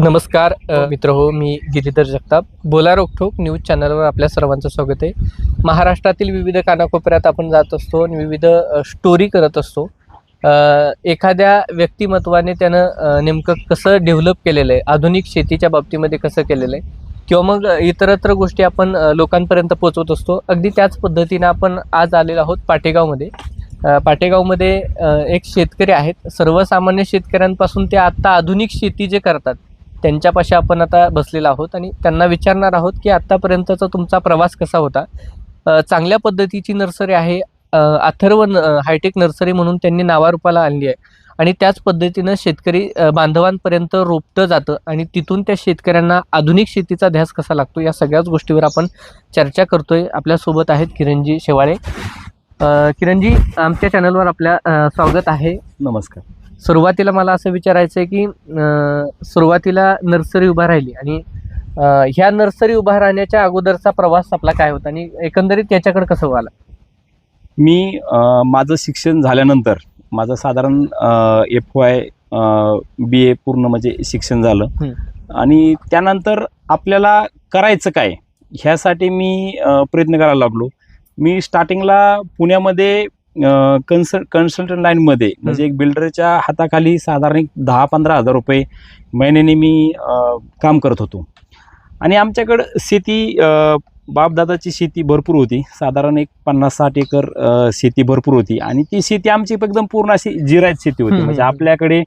नमस्कार अ, मित्र हो मी गिरीधर जगताप. बोला रोखोक न्यूज चॅनलवर आपल्या सर्वांचं स्वागत आहे. महाराष्ट्रातील विविध कानाकोपऱ्यात आपण जात असतो आणि विविध स्टोरी करत असतो. एखाद्या व्यक्तिमत्वाने त्यानं नेमकं कसं डेव्हलप केलेलं आहे? आधुनिक शेतीच्या बाबतीमध्ये कसं केलेलं आहे? किंवा मग इतरत्र गोष्टी आपण लोकांपर्यंत पोहोचवत असतो. अगदी त्याच पद्धतीनं आपण आज आलेलो आहोत पाटेगावमध्ये. पाटेगावमध्ये एक शेतकरी आहेत. सर्वसामान्य शेतकऱ्यांपासून ते आत्ता आधुनिक शेती जे करतात त्यांच्यापाशी आपण आता बसलेलो आहोत आणि त्यांना विचारणार आहोत की आत्तापर्यंतचा तुमचा प्रवास कसा होता? चांगल्या पद्धतीची नर्सरी आहे अथर्व न हायटेक नर्सरी म्हणून त्यांनी नावारूपाला आणली आहे आणि त्याच पद्धतीनं शेतकरी बांधवांपर्यंत रोपटं जातं आणि तिथून त्या शेतकऱ्यांना आधुनिक शेतीचा ध्यास कसा लागतो या सगळ्याच गोष्टीवर आपण चर्चा करतोय. आपल्यासोबत आहेत किरणजी शेवाळे. किरणजी आमच्या चॅनलवर आपल्या स्वागत आहे. नमस्कार. सुरुवातीला मला असं विचारायचं आहे की सुरुवातीला नर्सरी उभा राहिली आणि ह्या नर्सरी उभा राहण्याच्या अगोदरचा प्रवास आपला काय होता आणि एकंदरीत याच्याकडे कसं आला? मी अ, माझं शिक्षण झाल्यानंतर माझं साधारण एफ वाय बी ए पूर्ण म्हणजे शिक्षण झालं. हं. आणि त्यानंतर आपल्याला करायचं काय? ह्यासाठी मी प्रयत्न करायला लागलो. मी स्टार्टिंगला पुण्यामध्ये कन्सल्ट कन्सल्टंट लाईनमध्ये म्हणजे एक बिल्डरच्या हाताखाली साधारण एक दहा पंधरा हजार रुपये महिन्याने मी काम करत होतो. आणि आमच्याकडं शेती बापदादाची शेती भरपूर होती. साधारण एक पन्नास साठ एकर शेती भरपूर होती. आणि ती शेती आमची एकदम पूर्ण अशी जिरायत शेती होती. म्हणजे. आपल्याकडे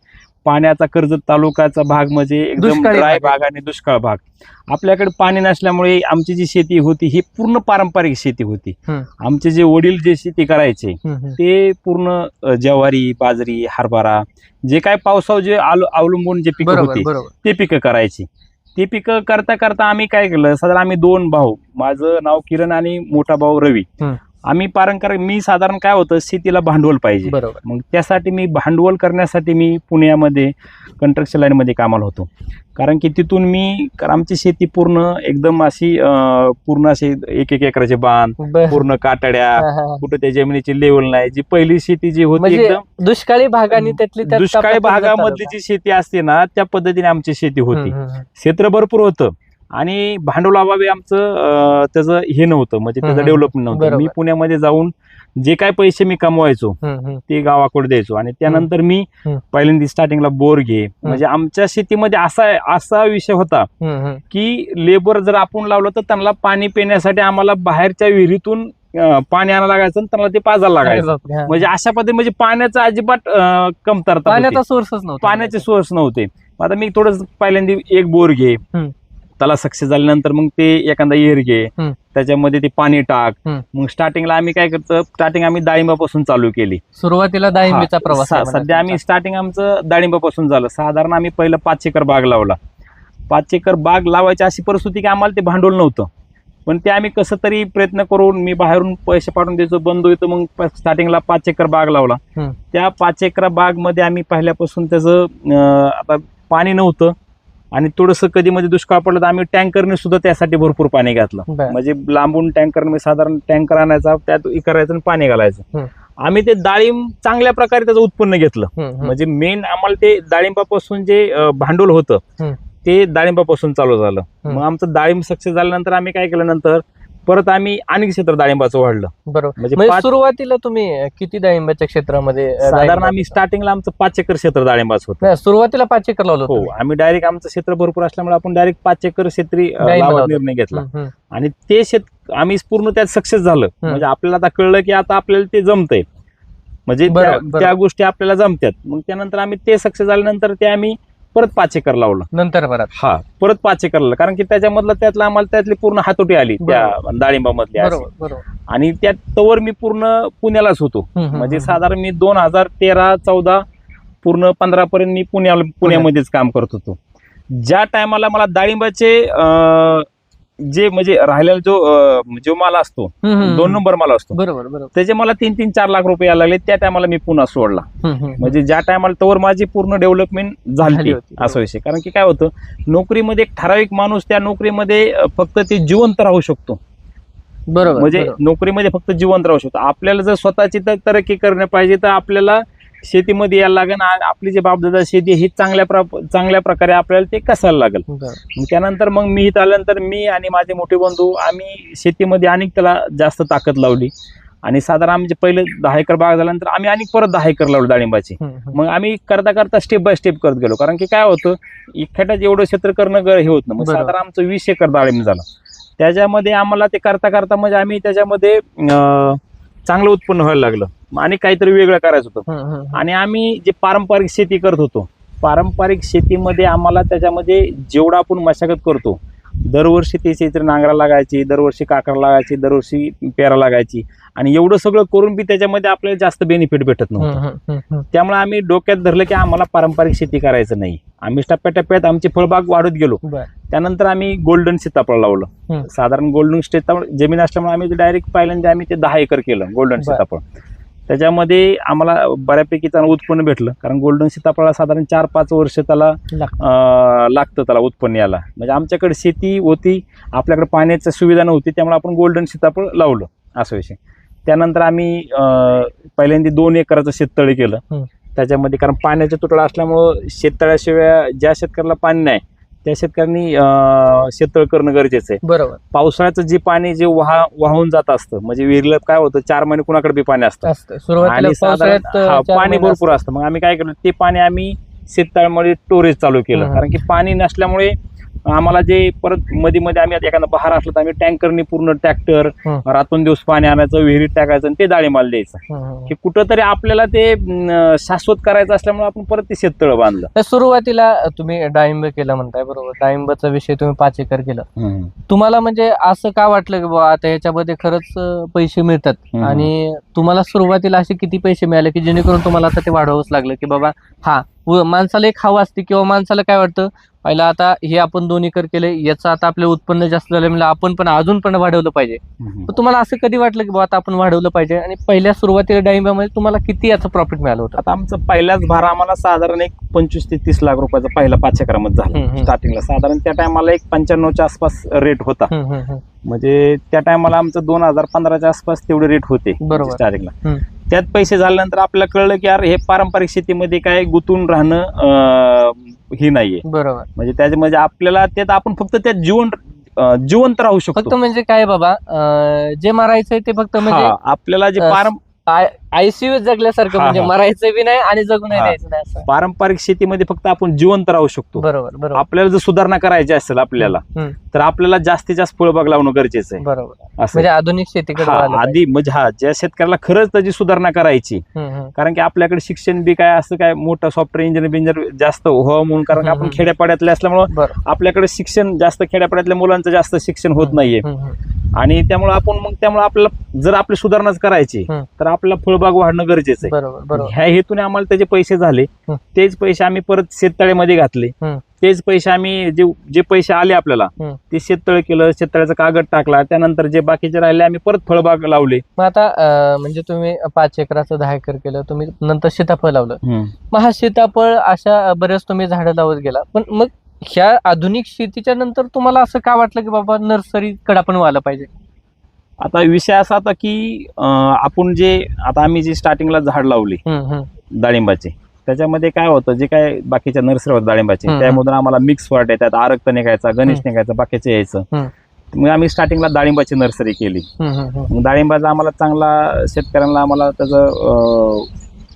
पाण्याचा कर्जत तालुक्याचा भाग म्हणजे एकदम ड्राय भाग आणि दुष्काळ भाग आपल्याकडे पाणी नसल्यामुळे आमची जी शेती होती ही पूर्ण पारंपरिक शेती होती. आमचे जे वडील जे शेती करायचे. ते पूर्ण ज्वारी बाजरी हरभरा जे काय पावसावर जे अवलंबून जे पिकं होती ते पिकं करायची ते पिकं करता करता आम्ही काय केलं साधारण आम्ही दोन भाऊ माझं नाव किरण आणि मोठा भाऊ रवी. आम्ही पारंपरिक मी साधारण काय होतं शेतीला भांडवल पाहिजे. बरोबर. मग त्यासाठी मी भांडवल करण्यासाठी मी पुण्यामध्ये कंस्ट्रक्शन लाईनमध्ये कामाला होतो. कारण की तिथून मी आमची शेती पूर्ण एकदम अशी पूर्ण अशी एक एक एकराचे बांध पूर्ण हा. कुठं त्या जमिनीची लेवल नाही. जी पहिली शेती जी होती म्हणजे एकदम दुष्काळी भाग आणि त्यातली त्यात दुष्काळी भागामधली. जी शेती असते ना त्या पद्धतीने आमची शेती होती. क्षेत्र भरपूर होतं. आणि भांडवलाभावी आमचं अं, त्याचं हे नव्हतं म्हणजे त्याचं डेव्हलपमेंट नव्हतं. मी पुण्यामध्ये जाऊन जे काय पैसे मी कमवायचो. ते गावाकडे द्यायचो आणि त्यानंतर मी. पहिल्यांदा स्टार्टिंगला बोर घे म्हणजे आमच्या शेतीमध्ये असा असा विषय होता. की लेबर जर आपण लावलं तर त्यांना पाणी पिण्यासाठी आम्हाला बाहेरच्या विहिरीतून पाणी आणायला लागायचं आणि त्यांना ते पाजायला लागायचं. म्हणजे अशा पद्धती म्हणजे पाण्याचं अजिबात कमतरता. पाण्याचा सोर्सच नव्हता पाण्याचे सोर्स नव्हते आता मी थोडं पहिल्यांदा एक बोर घे. त्याला सक्सेस झाल्यानंतर मग ते एखादा इयर घे हम्म. त्याच्यामध्ये ते पाणी टाक हम्म. मग स्टार्टिंगला आम्ही काय करतो स्टार्टिंग आम्ही डाळिंबापासून चालू केली सुरुवातीला डाळिंबीचा हा, प्रवास सा- सध्या आम्ही. स्टार्टिंग आमचं डाळिंबापासून झालं साधारण आम्ही पहिलं पाच एकर बाग लावला पाच एकर बाग लावायची अशी परिस्थिती की आम्हाला ते भांडवल नव्हतं पण ते आम्ही कसं तरी प्रयत्न करून मी बाहेरून पैसे पाठवून द्यायचो बंद होतं मग स्टार्टिंगला पाच एकर बाग लावला हम्म. त्या पाच एकर बागमध्ये आम्ही पहिल्यापासून त्याचं अं, आता पाणी नव्हतं आणि थोडंसं कधी मध्ये दुष्काळ पडला तर आम्ही टँकरने सुद्धा त्यासाठी भरपूर पाणी घातलं. म्हणजे लांबून टँकरने साधारण टँकर आणायचा त्यात करायचं आणि पाणी घालायचं. आम्ही ते डाळिंब चांगल्या प्रकारे त्याचं उत्पन्न घेतलं. म्हणजे मेन आम्हाला ते डाळिंबापासून जे भांडवल होतं. ते डाळिंबापासून चालू झालं. मग आमचं डाळिंब सक्सेस झाल्यानंतर आम्ही काय केलं नंतर परत आम्ही आणि क्षेत्र डाळिंबाचं वाढलं. बरोबर. म्हणजे म्हणजे पाच सुरुवातीला तुम्ही किती डाळिंबाच्या क्षेत्रामध्ये अ, साधारण डाळिंब आम्ही स्टार्टिंगला आमचं पाच एकर क्षेत्र डाळिंबाचं होतं. नाही, सुरुवातीला पाच एकर लावलं हो होतं आम्ही डायरेक्ट आमचं क्षेत्र भरपूर असल्यामुळे आपण डायरेक्ट पाच एकर क्षेत्री अं, डाळिंब लावायचा लावलं. निर्णय घेतला. हम्म, हम्म. आणि ते शेत आम्ही पूर्ण त्यात सक्सेस झालं. म्हणजे आपल्याला आता कळलं की आता आपल्याला ते जमतंय. म्हणजे त्या- बरोबर, बरोबर. त्या गोष्टी आपल्याला जमतात मग त्यानंतर आम्ही ते सक्सेस झाल्यानंतर ते आम्ही परत पाच एकर लावलं. नंतर परत. हा परत पाच एकर लावलं. कारण की त्याच्यामधलं त्यातलं आम्हाला त्यातली पूर्ण हातोटी आली त्या डाळिंबामधली आणि त्यात तवर मी पूर्ण पुण्यालाच होतो. म्हणजे. साधारण मी दोन हजार तेरा चौदा पूर्ण पंधरा पर्यंत मी पुण्याला पुण्यामध्येच काम करत होतो. ज्या टायमाला मला डाळिंबाचे जे म्हणजे राहिलेला जो अं, जो माल असतो दोन. नंबर माल असतो बरोबर बरोबर त्याचे मला तीन तीन चार लाख रुपये यायला लागले त्या टायमाला मी पुन्हा सोडला हम्म, हम्म. म्हणजे ज्या टायमाला तवर माझी पूर्ण डेव्हलपमेंट झाली झाली होती. असा विषय कारण की काय होतं नोकरीमध्ये एक ठराविक माणूस त्या नोकरीमध्ये अं, फक्त ते जिवंत राहू शकतो बरोबर म्हणजे बरोबर. नोकरीमध्ये फक्त जिवंत राहू शकतो आपल्याला जर स्वतःची तर तरक्की करणे पाहिजे तर आपल्याला शेतीमध्ये यायला लागेल आणि आपली जे बापदादा शेती ही चांगल्या प्र- चांगल्या प्रकारे आपल्याला ते कसायला लागेल. मग त्यानंतर मग मी इथं आल्यानंतर मी आणि माझे मोठे बंधू आम्ही शेतीमध्ये अनेक त्याला जास्त ताकद लावली. आणि साधारण आमचे पहिले दहा एकर बाग झाल्यानंतर आम्ही अनेक परत दहा एकर लावली डाळिंबाची. मग आम्ही करता करता स्टेप बाय स्टेप करत गेलो. कारण की काय होतं एकट्याच एवढं क्षेत्र करणं हे होत ना मग. साधारण आमचं वीस एकर डाळिंब झालं. त्याच्यामध्ये आम्हाला ते करता करता म्हणजे आम्ही त्याच्यामध्ये चांगलं उत्पन्न व्हायला लागलं. आणि काहीतरी वेगळं करायचं होतं. आणि आम्ही जे पारंपरिक शेती करत होतो पारंपरिक शेतीमध्ये आम्हाला त्याच्यामध्ये जेवढा आपण मशागत करतो दरवर्षी ते क्षेत्र नांगरा लागायची दरवर्षी काकरा लागायची दरवर्षी पेरा लागायची आणि एवढं सगळं करून बी त्याच्यामध्ये आपल्याला जास्त बेनिफिट भेटत नव्हतं. त्यामुळे आम्ही डोक्यात धरलं की आम्हाला पारंपरिक शेती करायचं नाही. आम्ही टप्प्याटप्प्यात आमची फळबाग वाढत गेलो. त्यानंतर आम्ही गोल्डन सीताफळ लावलं. साधारण गोल्डन सीताफळ जमीन असल्यामुळे आम्ही डायरेक्ट पहिल्यांदा आम्ही ते दहा एकर केलं गोल्डन. सीताफळ त्याच्यामध्ये आम्हाला बऱ्यापैकी चांगलं उत्पन्न भेटलं. कारण गोल्डन सीताफळाला साधारण चार पाच वर्ष त्याला लागतं. त्याला उत्पन्न यायला. म्हणजे आमच्याकडे शेती होती आपल्याकडे पाण्याची सुविधा नव्हती त्यामुळे आपण गोल्डन सीताफळ लावलं. असा विषय. त्यानंतर आम्ही पहिल्यांदा दोन एकराचं शेततळे केलं. त्याच्यामध्ये कारण पाण्याचा तुटवडा असल्यामुळं शेततळ्याशिवाय ज्या शेतकऱ्याला पाणी नाही त्या शेतकऱ्यांनी शेततळ करणं गरजेचं आहे. बरोबर. पावसाळ्याचं जे पाणी जे वाहा वाहून जात असतं म्हणजे विहिरीला काय होतं चार महिने कुणाकडे बी पाणी असतं. आणि पाणी भरपूर असतं. मग आम्ही काय केलं ते पाणी आम्ही शेततळ्यामध्ये स्टोरेज चालू केलं. कारण की पाणी नसल्यामुळे आम्हाला जे परत मध्ये मध्ये आम्ही एखादा बहार असलं तर आम्ही टँकरनी पूर्ण ट्रॅक्टर. रातून दिवस पाणी आणायचं विहिरीत टाकायचं आणि ते द्यायचं असतं. हम्म, हम्म. की कुठंतरी आपल्याला ते शाश्वत करायचं असल्यामुळे आपण परत ते शेततळ बांधलं तर सुरुवातीला तुम्ही डाळिंब केलं म्हणताय बरोबर डाळिंबाचा विषय तुम्ही पाच एकर केलं तुम्हाला म्हणजे असं का वाटलं की बाबा आता ह्याच्यामध्ये खरंच पैसे मिळतात. आणि तुम्हाला सुरुवातीला असे किती पैसे मिळाले की जेणेकरून तुम्हाला आता ते वाढवावंच लागलं की बाबा हा माणसाला एक हवा असते किंवा माणसाला काय वाटतं पहिला आता हे आपण दोन एकर केले याचं आता आपलं उत्पन्न जास्त झालं म्हणजे आपण पण अजून पण वाढवलं पाहिजे. तुम्हाला असं कधी वाटलं की बाबा आता आपण वाढवलं पाहिजे? आणि पहिल्या सुरुवातीला डाळिंबामध्ये तुम्हाला किती याचं प्रॉफिट मिळालं होतं? आता आमचं पहिलाच भार आम्हाला साधारण एक पंचवीस ते तीस लाख रुपयाचा पहिला पाच एकरामध्ये झाला. स्टार्टिंगला साधारण त्या टायमाला एक पंच्याण्णवच्या आसपास रेट होता. म्हणजे त्या टायमाला आमचं दोन हजार पंधराच्या आसपास तेवढे रेट होते. बरोबर. स्टार्टिंगला. त्यात पैसे झाल्यानंतर आपल्याला कळलं की यार हे पारंपरिक शेतीमध्ये काय गुंतून राहणं हे नाहीये बरोबर म्हणजे त्याच्यामध्ये आपल्याला त्यात आपण फक्त त्यात जीवन जिवंत राहू फक्त शकतो म्हणजे काय बाबा अं, जे मारायचंय ते फक्त म्हणजे हा, आपल्याला जे अं, पारं आयसीयू जगल्यासारखं हा, म्हणजे हा. मरायचं बी नाही आणि जगू नाही हा. द्यायचं नाही असं पारंपरिक शेतीमध्ये फक्त आपण जिवंत राहू शकतो बरोबर बरोबर आपल्याला जर सुधारणा करायची असेल आपल्याला हम्म. तर आपल्याला जास्तीत जास्त फळबाग लावणं गरजेचं आहे बरोबर असं म्हणजे आधुनिक शेतीकडे हा, पाहिजे. आधी म्हणजे हा ज्या शेतकऱ्याला खरंच त्याची सुधारणा करायची हम्म, हम्म. कारण की आपल्याकडे शिक्षण बी काय असं काय मोठं सॉफ्टवेअर इंजिनियर बिंजिनियर जास्त व्हावं म्हणून कारण की आपण हम्म. खेड्यापाड्यातले असल्यामुळं बरं आपल्याकडे शिक्षण जास्त खेड्यापाड्यातल्या मुलांचं जास्त शिक्षण होत नाहीये हम्म, हम्म. आणि त्यामुळे आपण मग त्यामुळे आपल्याला जर आपली सुधारणाच करायची हम्म. तर आपल्याला फळबाग वाढणं गरजेचं आहे बरोबर बरोबर ह्या हेतूने आम्हाला त्याचे पैसे झाले. तेच पैसे आम्ही परत शेततळ्यामध्ये घातले. तेच पैसे आम्ही जे जे पैसे आले आपल्याला हम्म. ते शेततळ केलं शेततळ्याचा कागद टाकला त्यानंतर जे बाकीचे राहिले आम्ही परत फळबाग लावले. मग आता अं, म्हणजे तुम्ही पाच एकराचं दहा एकर केलं तुम्ही नंतर सीताफळ लावलं. मग हा सीताफळ अशा बऱ्याच तुम्ही झाडं लावत गेला. पण मग ह्या आधुनिक शेतीच्या नंतर तुम्हाला असं का वाटलं की बाबा नर्सरीकडे आपण व्हायला पाहिजे? आता विषय असा होता की अं, आपण जे आता आम्ही जे स्टार्टिंगला झाड लावली हम्म, हम्म. डाळिंबाचे त्याच्यामध्ये काय होतं जे काय बाकीच्या नर्सरी होत्या डाळिंबाचे. त्यामधून आम्हाला मिक्स फॉर्ट येतात आरक्त निघायचा गणेश. निघायचा बाकीचे यायचं. मग आम्ही स्टार्टिंगला डाळिंबाची नर्सरी केली. मग डाळिंबाचा आम्हाला चांगला शेतकऱ्यांना आम्हाला त्याचं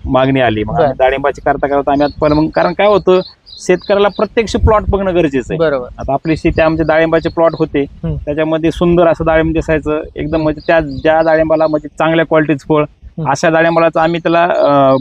मागणी आली मग. डाळिंबाची करता करता आम्ही आता पण मग कारण काय होतं शेतकऱ्याला प्रत्यक्ष प्लॉट बघणं गरजेचं आहे बरोबर आता आपली शेती आमचे डाळिंबाचे प्लॉट होते. त्याच्यामध्ये सुंदर असं डाळिंब दिसायचं एकदम म्हणजे त्या ज्या डाळिंबाला म्हणजे चांगल्या क्वालिटीचं फळ. अशा डाळिंबाला आम्ही त्याला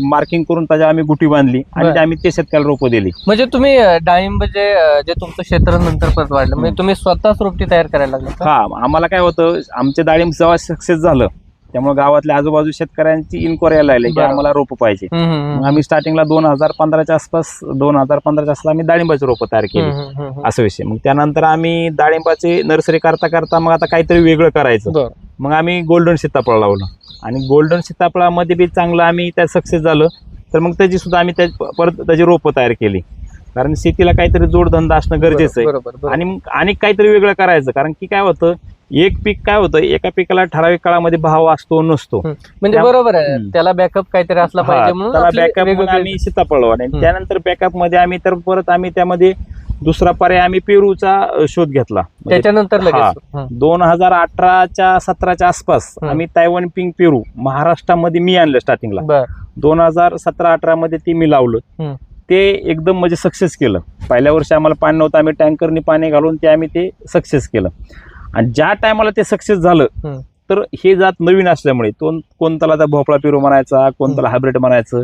मार्किंग करून त्याच्या आम्ही गुटी बांधली आणि आम्ही ते शेतकऱ्याला रोपं दिली म्हणजे तुम्ही डाळिंब जे जे तुमचं क्षेत्र नंतर परत वाढलं म्हणजे. तुम्ही स्वतःच रोपटी तयार करायला लागले? हा आम्हाला काय होतं आमचे डाळिंब जेव्हा सक्सेस झालं त्यामुळे गावातल्या आजूबाजू शेतकऱ्यांची इन्क्वायरी यायला लागली की. आम्हाला रोपं पाहिजे. मग. आम्ही स्टार्टिंगला दोन हजार पंधराच्या आसपास दोन हजार पंधराच्या आसपास आम्ही डाळिंबाची रोपं तयार केली. असं विषय. मग त्यानंतर आम्ही डाळिंबाचे नर्सरी करता करता मग आता काहीतरी वेगळं करायचं. मग आम्ही गोल्डन सीताफळ लावलं. आणि गोल्डन सीताफळामध्ये बी चांगलं आम्ही त्यात सक्सेस झालं. तर मग त्याची सुद्धा आम्ही परत त्याची रोपं तयार केली. कारण शेतीला काहीतरी जोडधंदा असणं गरजेचं आहे. आणि आणि काहीतरी वेगळं करायचं. कारण की काय होतं एक पीक काय होतं एका पिकाला ठराविक काळामध्ये भाव असतो नसतो म्हणजे बरोबर आहे हम्म. त्याला बॅकअप काहीतरी असला हा, पाहिजे म्हणून त्याला आपले बॅकअप वेगवेगळे- आम्ही सीताफळ आणि हम्म. त्यानंतर बॅकअपमध्ये आम्ही तर परत आम्ही त्यामध्ये दुसरा पर्याय आम्ही पेरूचा अ, शोध घेतला म्हणजे त्याच्यानंतर हा. लगेच. दोन हजार अठराच्या सतराच्या आसपास हम्म. आम्ही तायवान पिंक पेरू महाराष्ट्रामध्ये मी आणलं स्टार्टिंगला बर दोन हजार सतरा अठरा मध्ये ते मी लावलं हम्म. ते एकदम म्हणजे सक्सेस केलं पहिल्या वर्षी आम्हाला पाणी नव्हतं आम्ही टँकरनी पाणी घालून ते आम्ही ते सक्सेस केलं आणि ज्या टायमाला ते सक्सेस झालं. तर हे जात नवीन असल्यामुळे तो कोणताला त्या भोपळा पेरू म्हणायचा कोणताला हायब्रिड म्हणायचं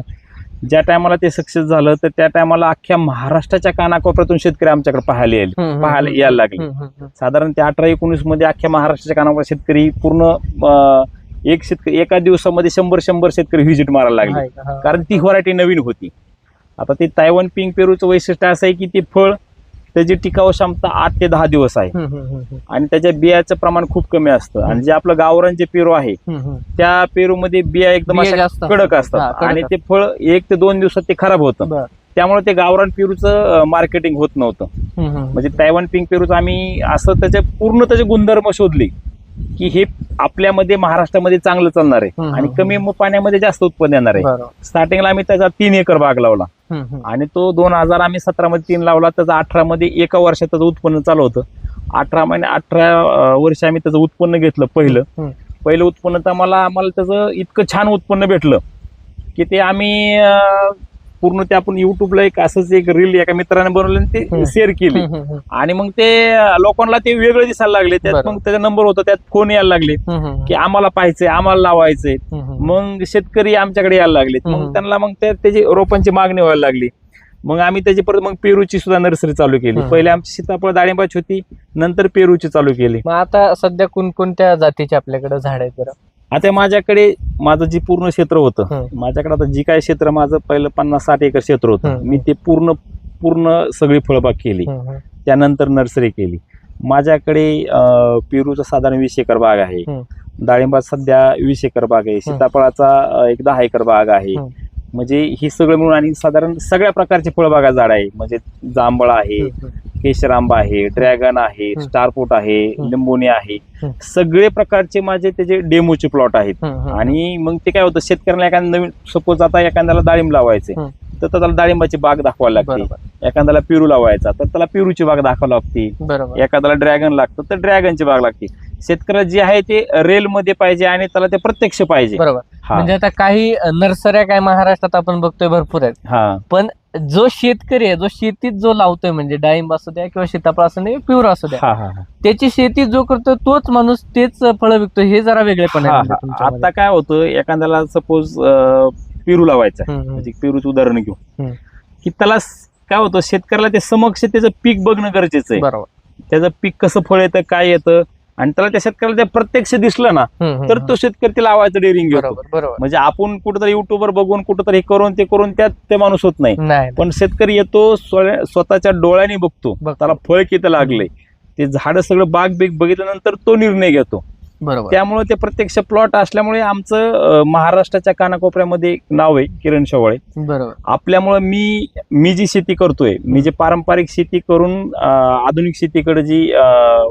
ज्या टायमाला ते सक्सेस झालं तर त्या टायमाला अख्ख्या महाराष्ट्राच्या कानाकोपऱ्यातून शेतकरी आमच्याकडे पाहायला येईल पाहायला. यायला लागले. साधारण ते अठरा एकोणीसमध्ये अख्ख्या महाराष्ट्राच्या कानावर शेतकरी पूर्ण एक शेतकरी एका दिवसामध्ये शंभर शंभर शेतकरी व्हिजिट मारायला लागले. कारण ती व्हरायटी नवीन होती आता ते तायवान पिंक पेरूचं वैशिष्ट्य असं आहे की ते फळ त्याची टिकाऊ क्षमता आठ ते दहा दिवस आहे. आणि त्याच्या बियाचं प्रमाण खूप कमी असतं. आणि जे आपलं गावरान जे पेरू आहे. त्या पेरूमध्ये बिया एकदम कडक असतात. आणि ते फळ एक ते दोन दिवसात ते खराब होतं. त्यामुळे ते गावरान पेरूचं मार्केटिंग होत नव्हतं. म्हणजे तायवान पिंक पेरूचं आम्ही असं त्याचे पूर्ण त्याचे गुणधर्म शोधले. की हे आपल्यामध्ये महाराष्ट्रामध्ये चांगलं चालणार आहे आणि. कमी पाण्यामध्ये जास्त उत्पन्न येणार आहे. स्टार्टिंगला आम्ही त्याचा तीन एकर बाग लावला. आणि तो दोन हजार आम्ही सतरा मध्ये तीन लावला त्याचा अठरा मध्ये एका वर्षात त्याचं उत्पन्न चालू होतं अठरा महिने अठरा वर्ष आम्ही त्याचं उत्पन्न घेतलं पहिलं. पहिलं उत्पन्न तर आम्हाला आम्हाला त्याचं इतकं छान उत्पन्न भेटलं की ते आम्ही पूर्ण ते आपण युट्यूबला एक असंच एक रील एका मित्राने बनवलं आणि. ते शेअर केली. आणि मग ते लोकांना ते वेगळं दिसायला लागले. त्यात. मग त्याचा नंबर होता त्यात फोन यायला लागले. की आम्हाला पाहायचंय आम्हाला लावायचंय. मग शेतकरी आमच्याकडे यायला लागले. मग त्यांना मग त्या- त्याची रोपांची मागणी व्हायला लागली. मग आम्ही त्याची परत मग पेरूची सुद्धा नर्सरी चालू केली. पहिले आमची सीताफळ डाळिंबाची होती नंतर पेरूची चालू केली. मग आता सध्या कोणकोणत्या जातीचे आपल्याकडे झाड आहेत बरं? आता माझ्याकडे माझं जे पूर्ण क्षेत्र होतं. माझ्याकडे आता जी काय क्षेत्र माझं पहिलं पन्नास साठ एकर क्षेत्र होतं. मी ते पूर्ण पूर्ण सगळी फळबाग केली. त्यानंतर नर्सरी केली माझ्याकडे पेरूचा साधारण वीस एकर बाग आहे. डाळिंबात सध्या वीस एकर बाग आहे सीताफळाचा एक दहा एकर बाग आहे. म्हणजे ही सगळं मिळून आणि साधारण सगळ्या प्रकारचे फळबागा झाड आहे म्हणजे जांभळ आहे. केशर आंबा आहे ड्रॅगन आहे. स्टारपोट आहे. लिंबोनी आहे. सगळे प्रकारचे माझे त्याचे डेमोचे प्लॉट आहेत. आणि मग ते काय होतं शेतकऱ्याला एखाद्या नवीन सपोज आता एखाद्याला डाळिंब लावायचे. तर त्याला डाळिंबाची बाग दाखवायला लागते एखाद्याला पेरू लावायचा तर त्याला पेरूची बाग दाखवावी लागते एखाद्याला ड्रॅगन लागतं तर ड्रॅगनची बाग लागते शेतकऱ्याला जे आहे ते रेल मध्ये पाहिजे आणि त्याला ते प्रत्यक्ष पाहिजे. बरोबर. हा. म्हणजे आता काही नर्सऱ्या काय महाराष्ट्रात आपण बघतोय भरपूर आहेत. हा. जो शेतकरी आहे जो शेतीत जो लावतोय म्हणजे डाळिंब असू द्या किंवा सीताफळ असू द्या प्युर असू द्या हा हा त्याची शेती जो करतो तोच माणूस तेच फळं विकतो हे जरा वेगळेपण आहे हा, म्हणजे हा. आता काय होतं एखाद्याला सपोज पेरू लावायचा आहे. म्हणजे पेरूचं उदाहरण घेऊ. हम्म. की त्याला स- काय होतं शेतकऱ्याला ते समक्ष त्याचं पीक बघणं गरजेचं आहे. बरोबर. त्याचं पीक कसं फळ येतं काय येतं आणि त्याला त्या शेतकऱ्याला ते प्रत्यक्ष दिसलं ना तर तो शेतकरी ते लावायचं डेअरिंग घेतो म्हणजे आपण कुठेतरी युट्यूबवर बघून कुठेतरी हे करून ते करून त्यात ते माणूस होत नाही. पण शेतकरी येतो स्व- स्वतःच्या डोळ्याने बघतो. त्याला फळ किती लागलंय ते झाड सगळं बाग बीग बघितल्यानंतर तो निर्णय घेतो. बरोबर. त्यामुळे ते प्रत्यक्ष प्लॉट असल्यामुळे आमचं महाराष्ट्राच्या कानाकोपऱ्यामध्ये एक नाव आहे किरण शेवाळे. बरोबर. आपल्यामुळं मी मी जी शेती करतोय मी जे पारंपरिक शेती करून आधुनिक शेतीकडे जी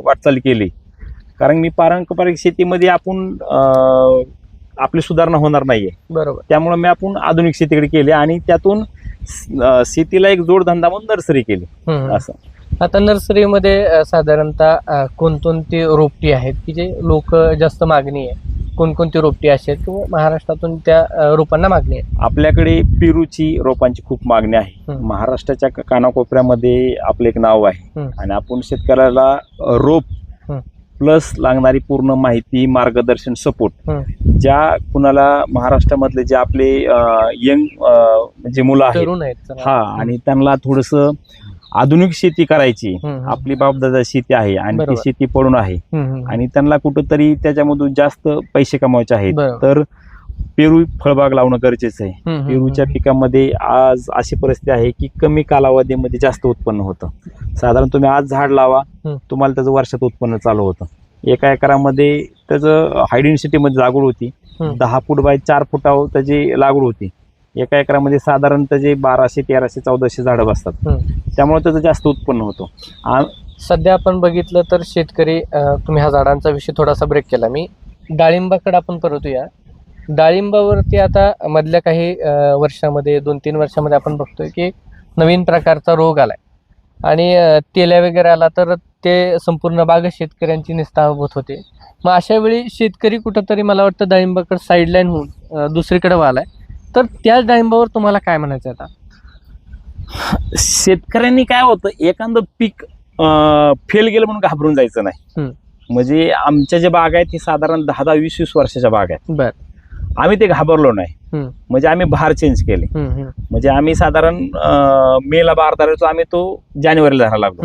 वाटचाल केली कारण मी पारंपरिक शेतीमध्ये आपण आपली सुधारणा होणार नाहीये बरोबर त्यामुळे मी आपण आधुनिक शेतीकडे केली आणि त्यातून शेतीला एक जोडधंदा म्हणून नर्सरी केली. असं आता नर्सरीमध्ये साधारणतः कोणकोणती रोपटी आहेत की जे लोक जास्त मागणी आहे कोणकोणती रोपटी आहेत किंवा महाराष्ट्रातून त्या रोपांना मागणी आहे आपल्याकडे पेरूची रोपांची खूप मागणी आहे. महाराष्ट्राच्या क- कानाकोपऱ्यामध्ये आपलं एक नाव आहे. आणि आपण शेतकऱ्याला रोप. प्लस लागणारी पूर्ण माहिती मार्गदर्शन सपोर्ट. ज्या कुणाला महाराष्ट्रामधले जे आपले यंग जे मुलं आहेत. हा आणि त्यांना थोडस आधुनिक शेती करायची. आपली बापदादा शेती आहे आणि ती. शेती पडून आहे. आणि त्यांना कुठंतरी त्याच्यामधून जास्त पैसे कमवायचे आहेत. तर पेरू फळबाग लावणं गरजेचं आहे. पेरूच्या. पिकामध्ये आज अशी परिस्थिती आहे की कमी कालावधीमध्ये जास्त उत्पन्न होतं. साधारण तुम्ही आज झाड लावा. तुम्हाला त्याचं वर्षात उत्पन्न चालू होतं. एका एकरामध्ये त्याचं हायडेन्सिटीमध्ये लागवड होती. दहा फूट बाय चार फुटावर त्याची लागवड होती. एका एकरामध्ये साधारण त्याचे बाराशे तेराशे चौदाशे झाडं बसतात. त्यामुळे त्याचं जास्त उत्पन्न होतं. सध्या आपण बघितलं तर शेतकरी तुम्ही हा झाडांचा विषय थोडासा ब्रेक केला. मी डाळिंबाकडे आपण परत येऊया डाळिंबावरती आता मधल्या काही वर्षामध्ये दोन तीन वर्षामध्ये आपण बघतोय की नवीन प्रकारचा रोग आलाय. आणि तेल्या वगैरे आला तर ते संपूर्ण बाग शेतकऱ्यांची निस्तावत होते. मग अशा वेळी शेतकरी कुठंतरी मला वाटतं डाळिंबाकडे साईडलाईन होऊन दुसरीकडे वालाय. तर त्याच डाळिंबावर तुम्हाला काय म्हणायचं आहे आता? शेतकऱ्यांनी काय होतं एखादं पीक फेल गेलं म्हणून घाबरून जायचं नाही. म्हणजे आमच्या ज्या बाग आहेत ते साधारण दहा दहा वीस वीस वर्षाच्या बाग आहेत. बर. आम्ही ते घाबरलो नाही. म्हणजे आम्ही भार चेंज केले. म्हणजे आम्ही साधारण मेला बार धरायचो आम्ही तो जानेवारीला धरायला लागलो.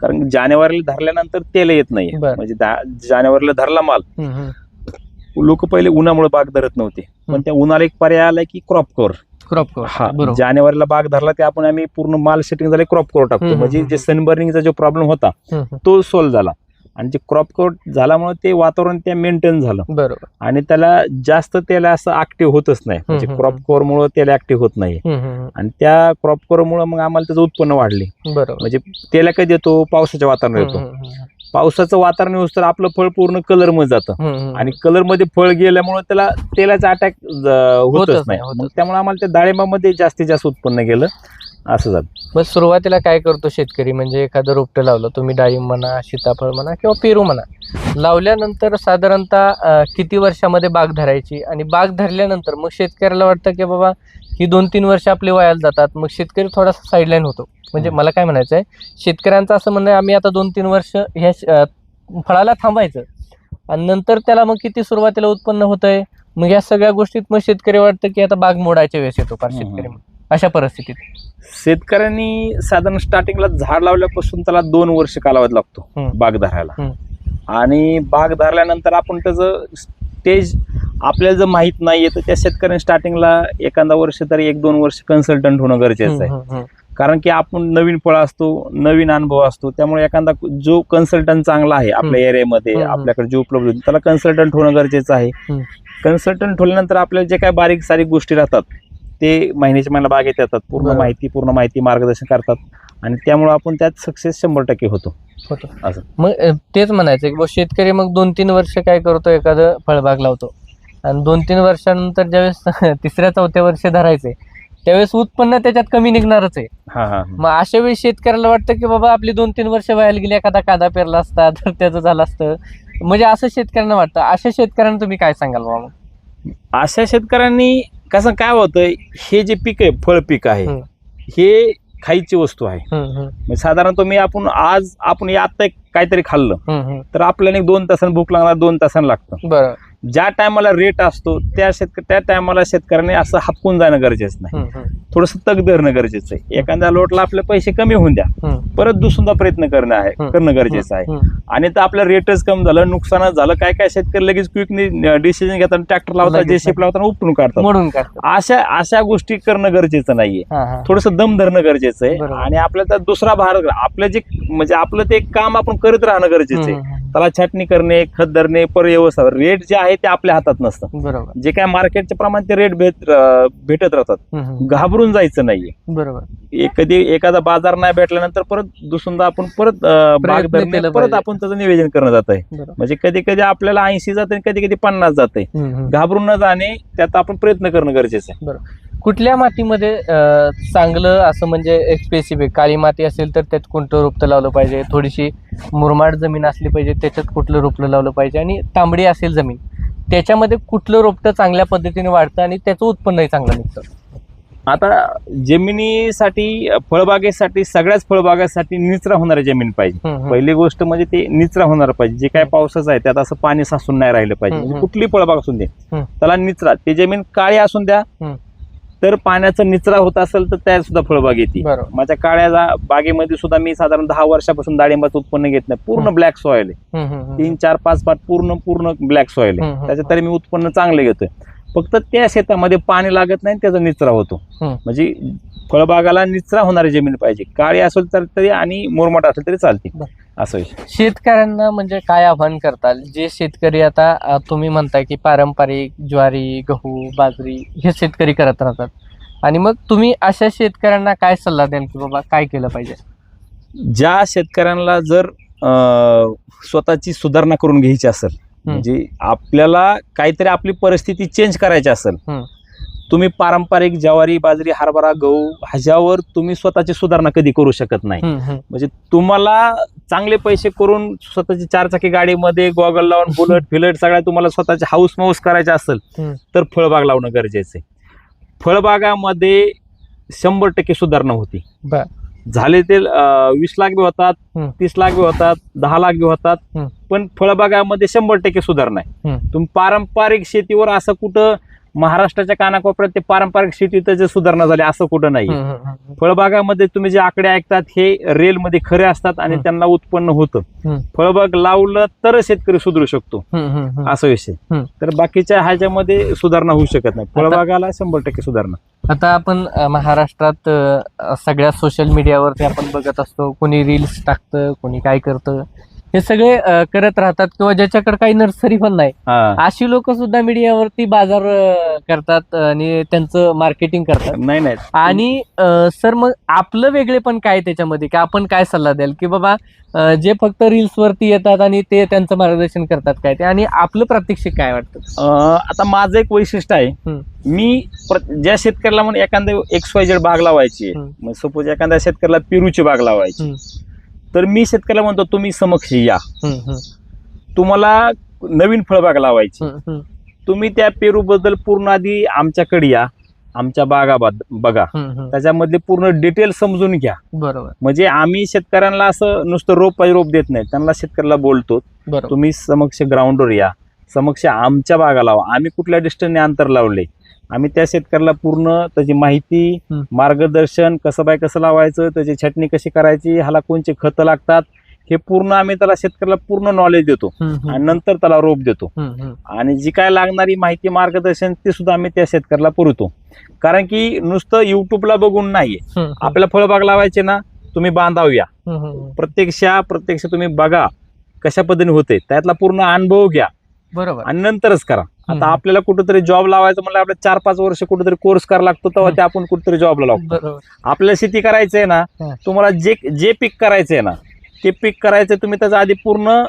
कारण जानेवारीला धरल्यानंतर तेल येत नाही. म्हणजे जानेवारीला धरला माल. लोक पहिले उन्हामुळे बाग धरत नव्हते. पण. त्या उन्हाला एक पर्याय आलाय की क्रॉप कव्हर क्रॉप कव्हर हा जानेवारीला बाग धरला ते आपण आम्ही पूर्ण माल सेटिंग झाले क्रॉप कव्हर टाकतो. म्हणजे जे सनबर्निंगचा जो प्रॉब्लेम होता. तो सॉल्व्ह झाला. आणि जे क्रॉप कव्हर झाल्यामुळे ते वातावरण त्या मेंटेन झालं. बरोबर. आणि त्याला जास्त त्याला असं ऍक्टिव्ह होतच नाही. म्हणजे क्रॉप. कव्हर मुळे त्याला ऍक्टिव्ह होत नाही आणि त्या क्रॉप कव्हर मुळे मग आम्हाला त्याचं उत्पन्न वाढले. म्हणजे त्याला कधी येतो? पावसाच्या वातावरण येतो. पावसाचं वातावरण येऊस तर आपलं फळ पूर्ण कलरमध्ये जातं. आणि कलरमध्ये फळ गेल्यामुळे त्याला तेलाचा अटॅक होतच नाही, त्यामुळे आम्हाला त्या डाळिंबामध्ये जास्तीत जास्त उत्पन्न गेलं. असं झालं. मग सुरुवातीला काय करतो शेतकरी? म्हणजे एखादं रोपटं लावलं तुम्ही डाळिंब म्हणा सीताफळ म्हणा किंवा पेरू म्हणा. लावल्यानंतर साधारणतः अं, किती वर्षामध्ये बाग धरायची? आणि बाग धरल्यानंतर मग शेतकऱ्याला वाटतं की बाबा ही दोन तीन वर्ष आपली वयाला जातात. मग शेतकरी थोडासा साईडलाईन होतो. म्हणजे मला काय म्हणायचं आहे शेतकऱ्यांचं असं म्हणणं आहे आम्ही आता दोन तीन वर्ष ह्या श- अं, फळाला थांबायचं. आणि नंतर त्याला मग किती सुरुवातीला उत्पन्न होतंय? मग या सगळ्या गोष्टीत मग शेतकरी वाटतं की आता बाग मोडायच्या वेळेस येतो फार हम्म, शेतकरी. अशा परिस्थितीत शेतकऱ्यांनी साधारण स्टार्टिंगला झाड लावल्यापासून त्याला दोन वर्ष कालावधी लागतो हम्म. बाग धरायला. आणि बाग धरल्यानंतर आपण त्याचं स्टेज आपल्याला जर माहीत नाहीये तर त्या शेतकऱ्यांनी स्टार्टिंगला एखादा वर्ष तरी एक दोन वर्ष कन्सल्टंट होणं गरजेचं आहे हम्म, हम्म, हम्म. कारण की आपण नवीन फळ असतो नवीन अनुभव असतो त्यामुळे एखादा जो कन्सल्टंट चांगला आहे आपल्या एरियामध्ये हम्म. आपल्याकडे जो उपलब्ध होतो त्याला कन्सल्टंट होणं गरजेचं आहे हम्म. कन्सल्टंट होल्यानंतर आपल्याला जे काय बारीक सारीक गोष्टी राहतात ते महिन्याच्या महिन्याला बागेत येतात पूर्ण बरोबर. माहिती पूर्ण माहिती मार्गदर्शन करतात. आणि त्यामुळे आपण त्यात सक्सेस शंभर टक्के होतो. होतो. असं. मग अ, तेच म्हणायचं की बुवा शेतकरी मग दोन तीन वर्ष काय करतो एखादं फळबाग लावतो. आणि दोन तीन वर्षानंतर ज्यावेळेस तिसऱ्या चौथ्या वर्ष धरायचे त्यावेळेस उत्पन्न त्याच्यात कमी निघणारच आहे. हा हा मग अशा वेळी शेतकऱ्याला वाटतं की बाबा आपली दोन तीन वर्ष व्हायला गेली एखादा कांदा पेरला असता तर त्याचं झालं असतं. म्हणजे असं शेतकऱ्यांना वाटतं. अशा शेतकऱ्यांना तुम्ही काय सांगाल बाबा? मग? अशा शेतकऱ्यांनी कसं काय होतंय हे जे पीक आहे फळ पीक आहे हम्म. हे खायची वस्तू आहे हम्म, हम्म, म्हणजे साधारण तुम्ही आपण आज आपण आता एक काहीतरी खाल्लं हम्म, हम्म. तर आपल्याला एक दोन तासांनी भूक लागणार दोन तासांनी लागतं बरं ज्या टायमाला रेट असतो त्या शेतक त्या टायमाला शेतकऱ्याने असं हापकून जाणं गरजेचं नाही. थोडंसं तग धरणं गरजेचं आहे. एखाद्या लोटला आपले पैसे कमी होऊन द्या. परत दुसरा प्रयत्न करणं आहे. करणं गरजेचं आहे. आणि तर आपलं रेटच कमी झालं नुकसानच झालं काय काय शेतकरी लगेच क्विकनी डिसिजन घेतात ट्रॅक्टर लावतात जेसीप लावताना उपटून काढतात. काढतात. अशा अशा गोष्टी करणं गरजेचं नाहीये. थोडंसं दम धरणं गरजेचं आहे. आणि आपल्याला दुसरा भार आपलं जे म्हणजे आपलं ते काम आपण करत राहणं गरजेचं आहे. त्याला छाटणी करणे खत धरणे पर्यवस्था रेट जे आहे ते आपल्या हातात नसतं. बरोबर. जे काय मार्केटच्या प्रमाणे ते रेट भेट भेटत राहतात. घाबरून जायचं नाहीये. बरोबर. एक कधी एखादा बाजार नाही भेटल्यानंतर परत दुसरा आपण परत केलं परत. आपण त्याचं नियोजन करणं जात आहे म्हणजे कधी कधी आपल्याला ऐंशी जाते कधी कधी पन्नास जाते. घाबरून न जाणे त्यात आपण प्रयत्न करणं गरजेचं आहे. कुठल्या मातीमध्ये चांगलं असं म्हणजे स्पेसिफिक काळी माती असेल तर त्यात कोणतं रोपटं लावलं पाहिजे? थोडीशी मुरमाड जमीन असली पाहिजे त्याच्यात कुठलं रोपलं लावलं पाहिजे? आणि तांबडी असेल जमीन त्याच्यामध्ये कुठलं रोपटं चांगल्या पद्धतीने वाढतं आणि त्याचं उत्पन्नही चांगलं निघतं आता जमिनीसाठी फळबागेसाठी सगळ्याच फळबागासाठी निचरा होणारी जमीन पाहिजे हम्म, हम्म. पहिली गोष्ट म्हणजे ते निचरा होणार पाहिजे जे काय पावसाचं आहे त्यात असं पाणी साचून नाही राहिलं पाहिजे हम्म, म्हणजे हम्म. कुठली फळबाग असून दे हम्म. त्याला निचरा ते जमीन काळी असून द्या हम्म. तर पाण्याचा निचरा होत असेल तर त्यात सुद्धा फळबाग येते. माझ्या काळ्या बागेमध्ये सुद्धा मी साधारण दहा वर्षापासून डाळिंबाचं उत्पन्न घेत नाही. पूर्ण. ब्लॅक सॉइल आहे. तीन चार पाच पाच पूर्ण पूर्ण ब्लॅक सॉइल आहे. त्याच्यात तरी मी उत्पन्न चांगलं घेतोय. फक्त त्या शेतामध्ये पाणी लागत नाही त्याचा निचरा होतो. म्हणजे फळबागाला निचरा होणारी जमीन पाहिजे. काळी असेल तर तरी आणि मुरमाट असेल तरी चालते. असं शेतकऱ्यांना म्हणजे काय आव्हान करताल? जे शेतकरी आता तुम्ही म्हणताय की पारंपरिक ज्वारी गहू बाजरी हे शेतकरी करत राहतात. आणि मग तुम्ही अशा शेतकऱ्यांना काय सल्ला द्याल की बाबा काय केलं पाहिजे? ज्या शेतकऱ्यांना जर स्वतःची सुधारणा करून घ्यायची असेल म्हणजे आपल्याला काहीतरी आपली परिस्थिती चेंज करायची असेल. तुम्ही पारंपरिक ज्वारी बाजरी हरभरा गहू ह्याच्यावर तुम्ही स्वतःची सुधारणा कधी करू शकत नाही. म्हणजे तुम्हाला चांगले पैसे करून स्वतःची चारचाकी गाडीमध्ये गॉगल लावून बुलेट फिलेट सगळ्या तुम्हाला स्वतःचे हाऊस माऊस करायचे असेल. तर फळबाग लावणं गरजेचं आहे फळबागामध्ये शंभर टक्के सुधारणा होती. झाले ते वीस लाख बी होतात. तीस लाख बी होतात दहा लाख बी होतात. पण फळबागामध्ये शंभर टक्के सुधारणा आहे. तुम्ही पारंपरिक शेतीवर असं कुठं महाराष्ट्राच्या कानाकोपऱ्यात ते पारंपरिक शेतीत जे सुधारणा झाली असं कुठं नाही. फळबागामध्ये तुम्ही जे आकडे ऐकतात हे रेलमध्ये खरे असतात आणि. त्यांना उत्पन्न होतं. फळबाग लावलं तर शेतकरी सुधरू शकतो. असा विषय. तर बाकीच्या ह्याच्यामध्ये सुधारणा होऊ शकत नाही फळबागाला शंभर टक्के सुधारणा आता आपण महाराष्ट्रात सगळ्या सोशल मीडियावरती आपण बघत असतो कोणी रील्स टाकतं कोणी काय करतं हे सगळे अ, करत राहतात किंवा ज्याच्याकडे काही नर्सरी पण नाही. हा. अशी लोक सुद्धा मीडियावरती बाजार अ, करतात आणि त्यांचं मार्केटिंग करतात. नाही नाही. आणि सर मग आपलं वेगळे पण काय त्याच्यामध्ये? की आपण काय सल्ला द्याल? की बाबा अ, जे फक्त रील्स वरती येतात आणि ते त्यांचं मार्गदर्शन करतात काय ते? आणि आपलं प्रात्यक्षिक काय वाटतं? अं, आता माझं एक वैशिष्ट्य आहे. हम्म. मी प्र- ज्या शेतकऱ्याला म्हणून एखाद्या एक्स वाय झेड बाग लावायची हम्म. सपोज एखाद्या शेतकऱ्याला पेरूची बाग लावायची हम्म. तर मी शेतकऱ्याला म्हणतो तुम्ही समक्ष या. तुम्हाला नवीन फळबाग लावायची. तुम्ही त्या पेरू बद्दल पूर्ण आधी आमच्याकडे या. आमच्या बागा बघा. त्याच्यामधले पूर्ण डिटेल समजून घ्या. बरोबर. म्हणजे आम्ही शेतकऱ्यांना असं नुसतं रोप पाहिजे रोप देत नाही. त्यांना शेतकऱ्याला बोलतो तुम्ही समक्ष ग्राउंडवर या. समक्ष आमच्या बागा लावा. आम्ही कुठल्या डिस्टन्सने अंतर लावले? आम्ही त्या शेतकऱ्याला पूर्ण त्याची माहिती. मार्गदर्शन कसं बाय कसं लावायचं त्याची छटणी कशी करायची ह्याला कोणचे खतं लागतात हे पूर्ण आम्ही त्याला शेतकऱ्याला पूर्ण नॉलेज देतो. आणि नंतर त्याला रोप देतो. आणि जी काय लागणारी माहिती मार्गदर्शन ते सुद्धा आम्ही त्या शेतकऱ्याला पुरवतो. कारण की नुसतं युट्यूबला बघून नाही हम्म, आपल्याला फळबाग लावायचे ना तुम्ही बांधावया. प्रत्यक्ष प्रत्यक्ष तुम्ही बघा कशा पद्धतीने होते त्यातला पूर्ण अनुभव घ्या. बरोबर. आणि नंतरच करा. आता आपल्याला कुठेतरी जॉब लावायचं म्हणलं आपल्याला चार पाच वर्ष कुठेतरी कोर्स करावा लागतो तेव्हा ते आपण कुठेतरी जॉबला लावतो बरोबर. आपल्याला शेती करायचंय ना. तुम्हाला जे जे पीक करायचंय ना ते पीक करायचं तुम्ही त्याचा आधी पूर्ण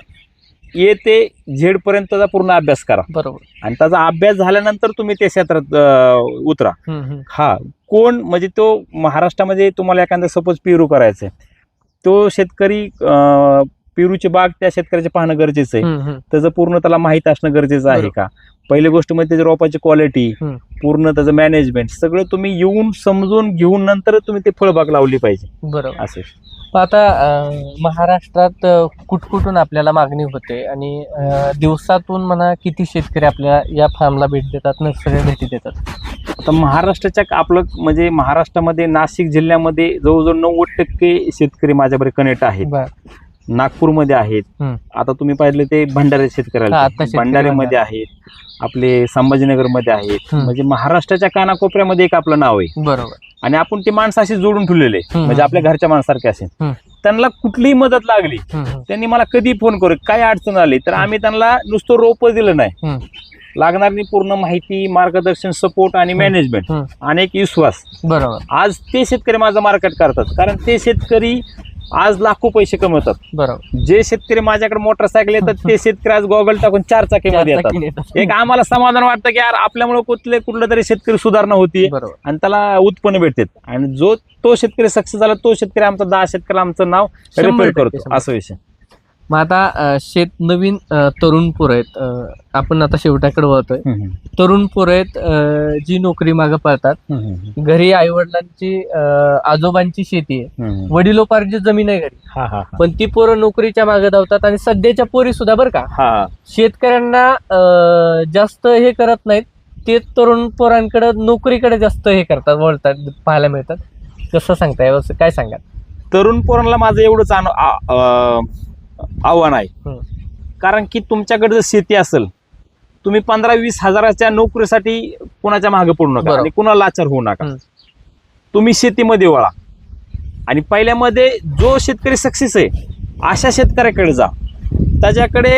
ए ते झेड पर्यंत त्याचा पूर्ण अभ्यास करा. बरोबर. आणि त्याचा अभ्यास झाल्यानंतर तुम्ही त्या क्षेत्रात उतरा. हा कोण म्हणजे तो महाराष्ट्रामध्ये तुम्हाला एखादा सपोज पेरू करायचंय. तो शेतकरी पेरूची बाग त्या शेतकऱ्याचे पाहणं गरजेचं आहे. त्याचं पूर्ण त्याला माहीत असणं गरजेचं आहे का? पहिली गोष्ट म्हणजे त्याची रोपाची क्वालिटी हम्म. पूर्ण त्याचं मॅनेजमेंट सगळं तुम्ही येऊन समजून घेऊन नंतर तुम्ही ते फळबाग लावली पाहिजे. बरोबर. असे आता अं, महाराष्ट्रात अं, कुठकुठून आपल्याला मागणी होते? आणि अं, दिवसातून म्हणा किती शेतकरी आपल्या या फार्मला भेट देतात नर्सरी भेटी देतात? आता महाराष्ट्राच्या आपलं म्हणजे महाराष्ट्रामध्ये नाशिक जिल्ह्यामध्ये जवळजवळ नव्वद टक्के शेतकरी माझ्याबरोबर कनेक्ट आहेत. बर. नागपूरमध्ये आहेत. हम्म. आता तुम्ही पाहिलं ते भंडारे शेतकरी हा, आता शेतकरी भंडारीमध्ये आहेत. आपले संभाजीनगरमध्ये आहेत. हम्म. म्हणजे महाराष्ट्राच्या कानाकोपऱ्यामध्ये एक आपलं नाव आहे. बरोबर. आणि आपण ते माणसं अशी जोडून ठेवलेले हम्म. म्हणजे आपल्या घरच्या माणसारखे असे हम्म. त्यांना कुठलीही मदत लागली. हम्म. त्यांनी मला कधी फोन करू काय अडचण आली तर आम्ही त्यांना नुसतं रोप दिलं नाही. हम्म. लागणारी पूर्ण माहिती मार्गदर्शन सपोर्ट आणि मॅनेजमेंट हम्म. आणि एक विश्वास. बरोबर. आज ते शेतकरी माझं मार्केट करतात. कारण ते शेतकरी आज लाखो पैसे कमवतात. बरोबर. जे शेतकरी माझ्याकडे मोटरसायकल येतात ते शेतकरी आज गॉगल टाकून चार चाकीमध्ये येतात. एक आम्हाला समाधान वाटतं की यार आपल्यामुळे कुठले कुठलं तरी शेतकरी सुधारणा होती बरोबर. आणि त्याला उत्पन्न भेटते आणि जो तो शेतकरी सक्सेस झाला तो शेतकरी आमचा दहा शेतकरी आमचं नाव शंभर रिपेअर टक्के, करतो. शंभर. असं विषय. मग आता शेत नवीन तरुण पोरं आहेत. आपण आता शेवटाकडे वळतोय. तरुण पोरं आहेत जी नोकरी मागे पळतात. घरी आई वडिलांची आजोबांची शेती आहे. वडिलोपार्जित जमीन आहे घरी. पण ती पोरं नोकरीच्या मागे धावतात आणि सध्याच्या पोरी सुद्धा बरं का. शेतकऱ्यांना जास्त हे करत नाहीत. ते तरुण पोरांकडे नोकरीकडे जास्त हे करतात वळतात पाहायला मिळतात. कसं सांगताय? काय सांगा तरुण पोरांना माझं एवढंच आव्हान आहे. कारण की तुमच्याकडे जर शेती असेल तुम्ही पंधरा वीस हजाराच्या नोकरीसाठी कुणाच्या मागे पडू नका. आणि कुणाला लाचार होऊ नका. तुम्ही शेतीमध्ये वळा आणि पहिल्यामध्ये जो शेतकरी सक्सेस आहे अशा शेतकऱ्याकडे जा त्याच्याकडे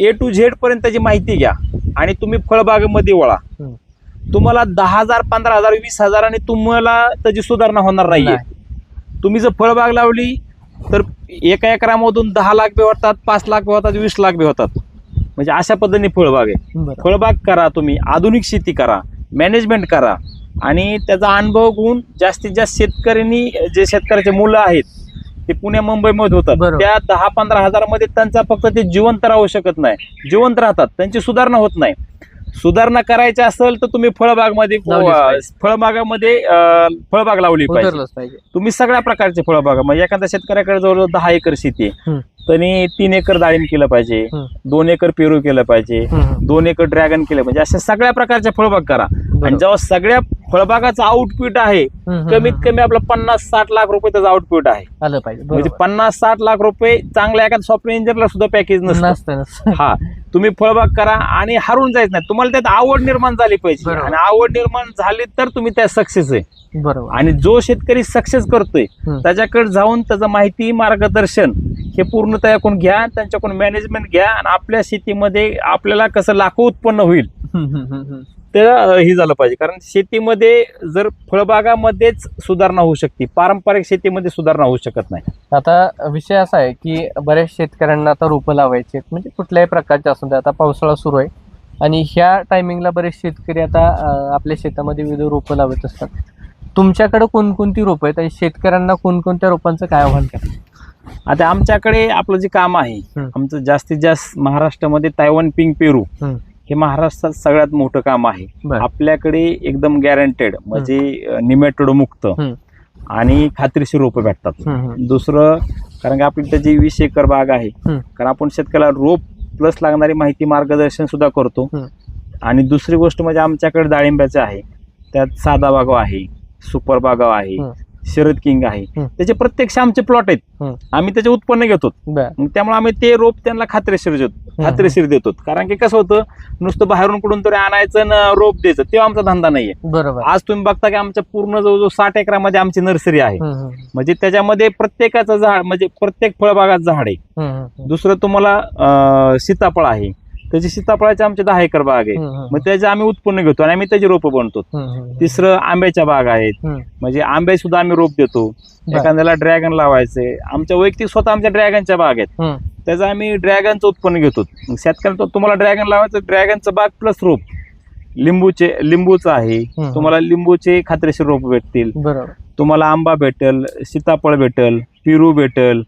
ए टू झेड पर्यंत त्याची माहिती घ्या आणि तुम्ही फळबागेमध्ये वळा. तुम्हाला दहा हजार पंधरा हजार वीस हजार आणि तुम्हाला त्याची सुधारणा होणार नाहीये नाही. तुम्ही जर फळबाग लावली तर एका एकरामधून दहा लाख बी होतात पाच लाख बी होतात वीस लाख बी होतात. म्हणजे अशा पद्धतीने फळबाग आहे. फळबाग करा तुम्ही आधुनिक शेती करा मॅनेजमेंट करा. आणि त्याचा अनुभव घेऊन जास्तीत जास्त शेतकऱ्यांनी जे शेतकऱ्याचे मुलं आहेत ते पुणे मुंबईमध्ये होतात. त्या दहा पंधरा हजारामध्ये त्यांचा फक्त ते जिवंत राहू शकत नाही. जिवंत राहतात. त्यांची सुधारणा होत नाही. सुधारणा करायची असेल तर तुम्ही फळबागमध्ये. फळबागामध्ये अं, फळबाग लावली पाहिजे तुम्ही सगळ्या प्रकारचे फळबागा म्हणजे एखाद्या शेतकऱ्याकडे जवळजवळ दहा एकर शेती आहे. त्यांनी तीन एकर डाळिंब केलं पाहिजे. दोन एकर पेरू केलं पाहिजे. दोन एकर ड्रॅगन केलं म्हणजे अशा सगळ्या प्रकारच्या फळबाग करा आणि. जेव्हा सगळ्या फळबागाचं आउटपुट आहे कमीत. कमी आपलं पन्नास साठ लाख रुपये त्याचं आउटपुट आहे आलं पाहिजे म्हणजे. पन्नास साठ लाख रुपये चांगल्या एखाद्या सॉफ्टवेअर इंजिनियरला सुद्धा पॅकेज नसतं. हा तुम्ही फळबाग करा आणि हारून जायचं नाही तुम्हाला त्यात आवड निर्माण झाली पाहिजे. आणि आवड निर्माण झाली तर तुम्ही त्या सक्सेस आहे बरोबर आणि जो शेतकरी सक्सेस करतोय. त्याच्याकडे जाऊन त्याचं माहिती मार्गदर्शन हे पूर्ण त्याच्याकडून घ्या त्यांच्याकडून मॅनेजमेंट घ्या आणि आपल्या शेतीमध्ये आपल्याला कसं लाखो उत्पन्न होईल. ते हे झालं पाहिजे. कारण शेतीमध्ये जर फळबागामध्येच सुधारणा होऊ शकते पारंपरिक शेतीमध्ये सुधारणा होऊ शकत नाही. आता विषय असा आहे की बऱ्याच शेतकऱ्यांना आता रोपं लावायची म्हणजे कुठल्याही प्रकारचे असून आता पावसाळा सुरू आहे. आणि ह्या टायमिंगला बरेच शेतकरी आता आपल्या शेतामध्ये विविध रोपं लावत असतात. तुमच्याकडे कोणकोणती रोपं आहेत आणि शेतकऱ्यांना कोणकोणत्या रोपांचं काय आव्हान करा आता आमच्याकडे आपलं जे काम आहे. आमचं जास्तीत जास्त महाराष्ट्रामध्ये तायवान पिंक पेरू. हे महाराष्ट्रात सगळ्यात मोठं काम आहे. आपल्याकडे एकदम गॅरंटेड म्हणजे निमेटोड मुक्त. आणि खात्रीशीर रोपं भेटतात. दुसरं कारण की आपली त्याची वीस एकर बाग आहे. कारण आपण शेतकऱ्याला रोप प्लस लागणारी माहिती मार्गदर्शन सुद्धा करतो. आणि दुसरी गोष्ट म्हणजे आमच्याकडे डाळिंब्याचं आहे त्यात साधा बागाव आहे सुपर बागाव आहे. शरद किंग आहे. त्याचे प्रत्यक्ष आमचे प्लॉट आहेत. आम्ही त्याचे उत्पन्न घेतो. त्यामुळे आम्ही ते रोप त्यांना खात्रीशीर देतो. खात्रीशीर देतो. कारण की कसं होतं नुसतं बाहेरून कुठून तरी आणायचं आणि रोप द्यायचं. तेव्हा आमचा धंदा नाहीये. बरोबर. आज तुम्ही बघता की आमच्या पूर्ण जवळजवळ साठ एकरामध्ये आमची नर्सरी आहे. म्हणजे त्याच्यामध्ये प्रत्येकाचं झाड म्हणजे प्रत्येक फळबागात झाड आहे. दुसरं तुम्हाला सीताफळ आहे. त्याची सीताफळाचे आमचे दहा एकर बाग आहे. मग त्याचे आम्ही उत्पन्न घेतो आणि आम्ही त्याची रोपं बनतो. तिसरं आंब्याच्या बाग आहेत. म्हणजे आंबे सुद्धा आम्ही रोप देतो. एखाद्याला ड्रॅगन लावायचे. आमच्या वैयक्तिक स्वतः आमच्या ड्रॅगनच्या बाग आहेत. त्याचं आम्ही ड्रॅगनचं उत्पन्न घेतो. शेतकऱ्यांना तुम्हाला ड्रॅगन लावायचं ड्रॅगनचं बाग प्लस रोप. लिंबूचे लिंबूचं आहे. तुम्हाला लिंबूचे खात्रीशीर रोप भेटतील. तुम्हाला आंबा भेटेल सीताफळ भेटेल पेरू भेटेल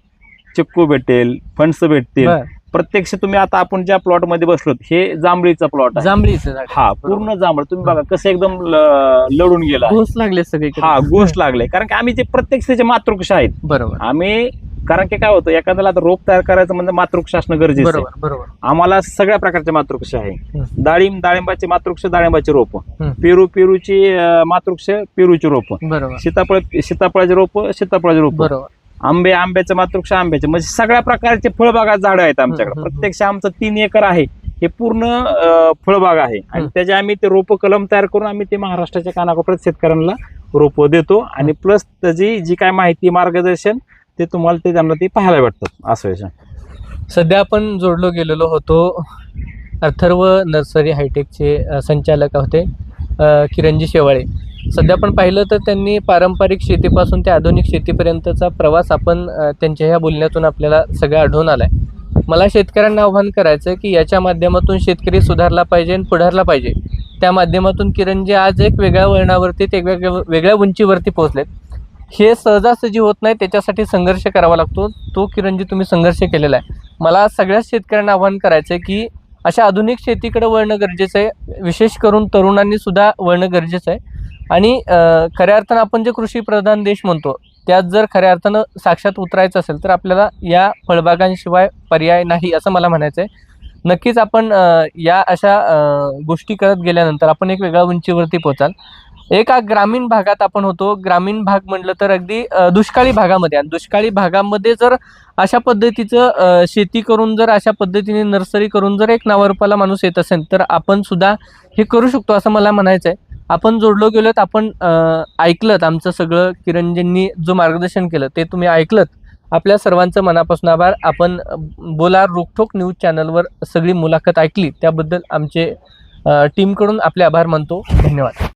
चिक्कू भेटेल फणस भेटतील. प्रत्यक्ष तुम्ही आता आपण ज्या प्लॉटमध्ये बसलो हे जांभळीचा प्लॉट जांभळीचं झाड हा पूर्ण जांभळ. तुम्ही बघा कसं एकदम ल- लढून गेला. घोस लागले सगळे हा गोष्ट लागले. कारण की आम्ही ते प्रत्यक्ष त्याचे मातृकष आहेत बरोबर. आम्ही कारण की काय होतं एखाद्याला आता रोप तयार करायचं म्हणजे मातृकष असणं गरजेचं आहे. बरोबर बरोबर. आम्हाला सगळ्या प्रकारचे मातृकष आहे. डाळिंब डाळिंबाचे मातृक्ष डाळिंबाचे रोप. पेरू पेरूची मातृक्ष पेरूची रोप. बरोबर. सीताफळ सीताफळाचे रोप सीताफळाचे रोप. बरोबर. आंबे आंब्याचे मातृक्ष आंब्याचे म्हणजे सगळ्या प्रकारचे फळबागा झाडं आहेत आमच्याकडे. प्रत्यक्ष आमचं तीन एकर आहे. हे पूर्ण फळबाग आहे. आणि. त्याचे आम्ही ते रोप कलम तयार करून आम्ही ते महाराष्ट्राच्या कानाकोपऱ्यात शेतकऱ्यांना रोप देतो. आणि प्लस त्याची जी काय माहिती मार्गदर्शन ते तुम्हाला ते त्यांना ते पाहायला भेटतात. असं आहे. सध्या आपण जोडलो गेलेलो होतो अथर्व नर्सरी हायटेकचे संचालक होते किरणजी शेवाळे. सध्या आपण पाहिलं तर त्यांनी पारंपरिक शेतीपासून ते आधुनिक शेतीपर्यंतचा प्रवास आपण त्यांच्या ह्या बोलण्यातून आपल्याला सगळं आढळून आलाय. मला शेतकऱ्यांना आव्हान करायचं आहे की याच्या माध्यमातून शेतकरी सुधारला पाहिजे आणि पुढारला पाहिजे. त्या माध्यमातून किरणजी आज एक वेगळ्या वळणावरती ते वेगळ्या वेगळ्या उंचीवरती पोहोचलेत. हे सहजासहजी होत नाही त्याच्यासाठी संघर्ष करावा लागतो. तो किरणजी तुम्ही संघर्ष केलेला आहे. मला सगळ्याच शेतकऱ्यांना आव्हान करायचं आहे की अशा आधुनिक शेतीकडे वळणं गरजेचं आहे. विशेष करून तरुणांनी सुद्धा वळणं गरजेचं आहे. आणि खऱ्या अर्थानं आपण जे कृषी प्रधान देश म्हणतो त्यात जर खऱ्या अर्थानं साक्षात उतरायचं असेल तर आपल्याला या फळबागांशिवाय पर्याय नाही असं मला म्हणायचं आहे नक्कीच आपण या अशा गोष्टी करत गेल्यानंतर आपण एक वेगळ्या उंचीवरती पोचाल. एका ग्रामीण भागात आपण होतो. ग्रामीण भाग म्हटलं तर अगदी दुष्काळी भागामध्ये. आणि दुष्काळी भागामध्ये जर अशा पद्धतीचं शेती करून जर अशा पद्धतीने नर्सरी करून जर एक नावारूपाला माणूस येत असेल तर आपण सुद्धा हे करू शकतो असं मला म्हणायचं आहे आपण जोडलो गेलोत आपण अ, ऐकलत आमचं सगळं किरणजींनी जो मार्गदर्शन केलं ते तुम्ही ऐकलत. आपल्या सर्वांचं मनापासून आभार. आपण बोला रोखोक न्यूज चॅनलवर सगळी मुलाखत ऐकली त्याबद्दल आमचे टीमकडून आपले आभार मानतो. धन्यवाद.